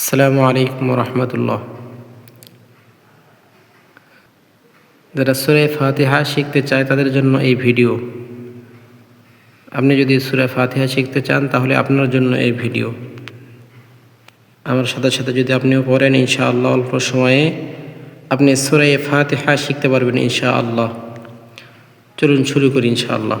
আসসালামু আলাইকুম রহমতুল্লাহ যারা সুরে ফাতিহা শিখতে চায় তাদের জন্য এই ভিডিও। আপনি যদি সুরে ফাতিহা শিখতে চান তাহলে আপনার জন্য এই ভিডিও। আমার সাথে সাথে যদি আপনিও পড়েন ইনশাআল্লাহ অল্প সময়ে আপনি সুরে ফাতিহা শিখতে পারবেন ইনশাআল্লাহ। চলুন শুরু করি ইনশাআল্লাহ।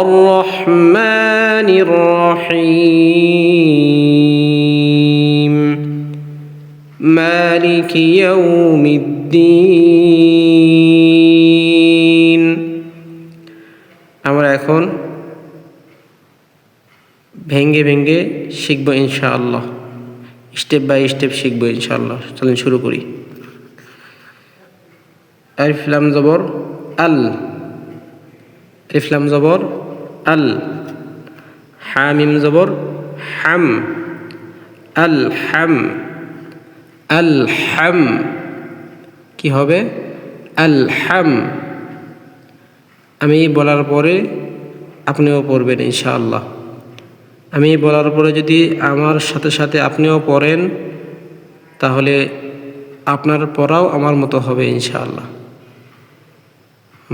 الرحمن الرحيم مالك يوم الدين আমরা এখন ভেঙ্গে ভেঙ্গে শিখবো ইনশাআল্লাহ স্টেপ বাই স্টেপ শিখবো ইনশাআল্লাহ চলেন শুরু করি আলিফলাম জবর আল আলিফলাম জবর আল হামিম জবর, হাম, আল হাম আল হাম। কি হবে? আল হাম। আমি বলার পরে আপনিও পড়বেন ইনশাআল্লাহ। আমি বলার পরে যদি আমার সাথে সাথে আপনিও পড়েন, তাহলে আপনার পড়াও আমার মতো হবে ইনশাআল্লাহ।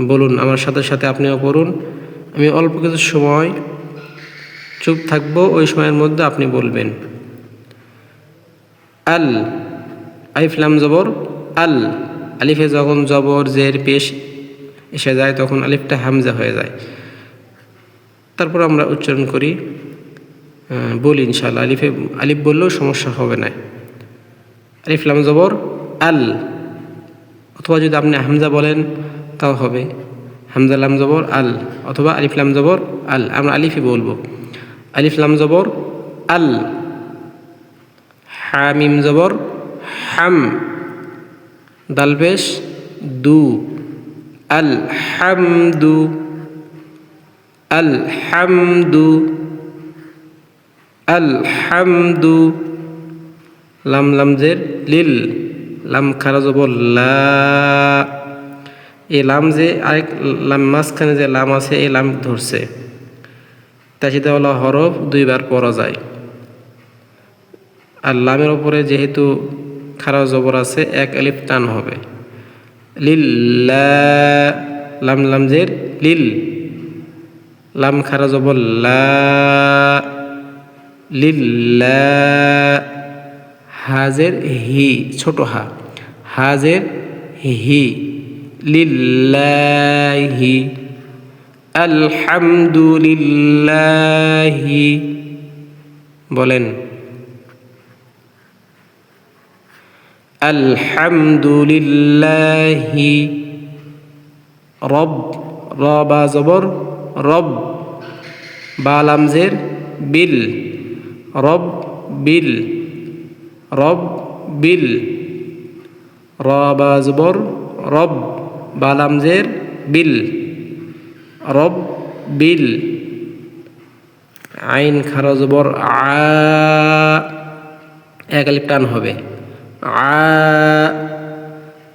বলুন, আমার সাথে সাথে আপনিও পড়ুন। আমি অল্প কিছু সময় চুপ থাকব, ওই সময়ের মধ্যে আপনি বলবেন। আল আলিফলাম জবর। আল, আলিফে যখন জবর, জের, পেশ এসে যায়, তখন আলিফটা হামজা হয়ে যায়। তারপর আমরা উচ্চারণ করি বলি ইনশাল্লাহ আলিফে, আলিফ বললেও সমস্যা হবে না। আলিফলাম জবর। আল, অথবা যদি আপনি হামজা বলেন, তাও হবে। হামজা লাম জবর, আল অথবা আলিফলাম জবর, আল। আমরা আলিফই বলব। আলিফলাম জবর, আল। হামিম জবর, হাম। দালবেশ, দু। আল হামদু আল হামদু আল হামদু। লাম লামজের লিল। লাম খারা জবর, লা। এই লাম যে আরেক লাম মাঝখানে যে লাম আছে, এই লাম ধরছে। তাসিদাওয়ালা হরফ দুইবার পড়া যায়। আর লামের ওপরে যেহেতু খারা জবর আছে, এক আলিফ টান হবে। লিল লাম লামজের লিল। লাম খারা জবর লা, হাজের হি, ছোট হা, হাজের হি। লিল্লাহি, আলহামদুলিল্লাহি। বলেন, আলহামদুলিল্লাহি, রব, রবা জবর, রব বালামজের বিল, রব বিল রব, বিল, রবা জবর, রব। বালামজের বিল, রব বিল, আইন খারা জবর আ, এক আলিফ টান হবে। আ,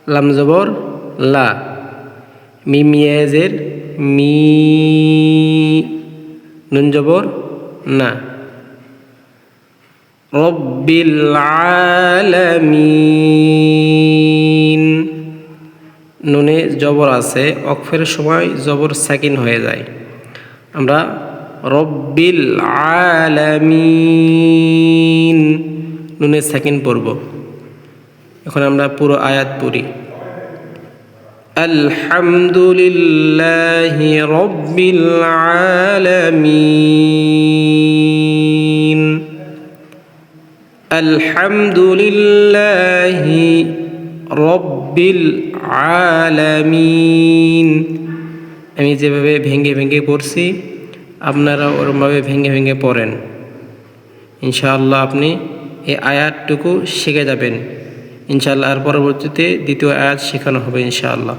লাম জবর লা মিমিয়াজের মি, নুন জবর না। রব্বিল আলামিন। নুনে জবর আছে, অক্ষের সময় জবর সেকেন্ড হয়ে যায়। আমরা রব্বিল আলামিন নুনে সেকেন্ড পড়ব। এখন আমরা পুরো আয়াত পড়ি। আলহামদুলিল্লাহি রব্বিল আলামিন। আলহামদুলিল্লাহি রব্বিল আলামিন। আমি যেভাবে ভেঙে ভেঙে পড়ছি, আপনারা ওরমভাবে ভেঙে ভেঙে পড়েন। ইনশাআল্লাহ আপনি এই আয়াতটুকু শিখে যাবেন। ইনশাআল্লাহ আর পরবর্তীতে দ্বিতীয় আয়াত শেখানো হবে ইনশাআল্লাহ।